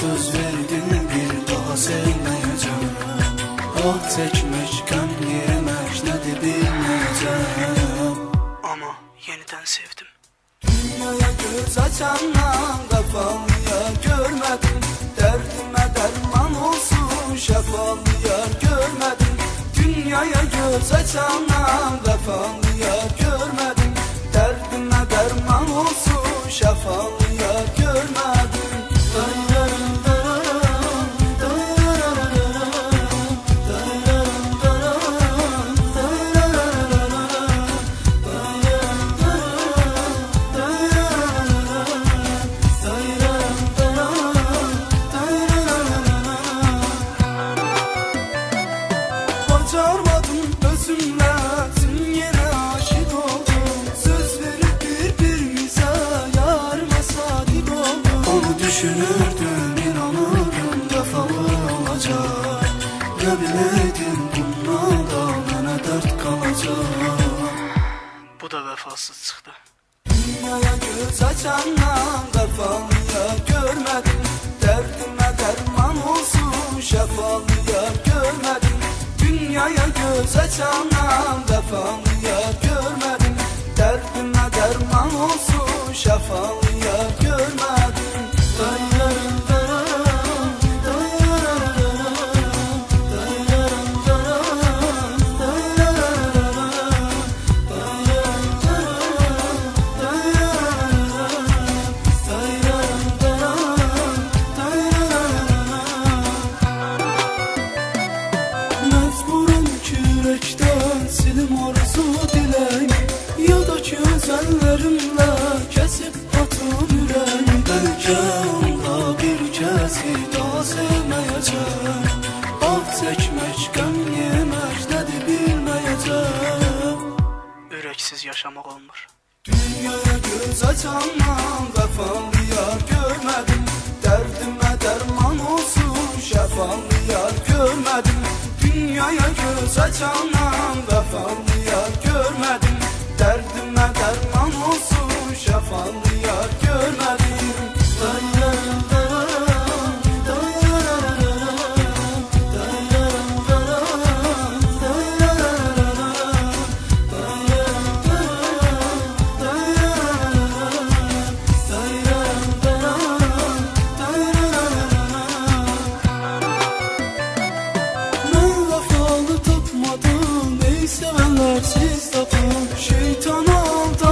Söz verdim bir daha sevmeyeceğim. Ah çekmek, gam yemek nedir bilmeyeceğim. Ama yeniden sevdim. Dünyaya göz açandan kafalıya görmedim. Derdime derman olsun şefalıya görmedim. Dünyaya göz açandan kafalıya görmedim düşünürdüm inanırdım defalı olacak. Ne bileydim bundan da bana dert kalacak. Bu da vefasız çıktı. Dünyaya göz açandan kafalıya görmedim. Derdime derman olsun şefalıya görmedim. Dünyaya göz açandan kafalıya görmedim. Derdime derman olsun şefalıya yürekten silim arzu dilek Ya da ki özellerimle kesip atım yürek Belki onda bir kezi daha sevmeyeceğim. Ah çekmek, gam yemek nedir bilmeyeceğim. Üreksiz yaşamak olmur. Dünyaya göz açandan vefalıya şefalıya görmedim Dünyaya göz açandan vefalıya to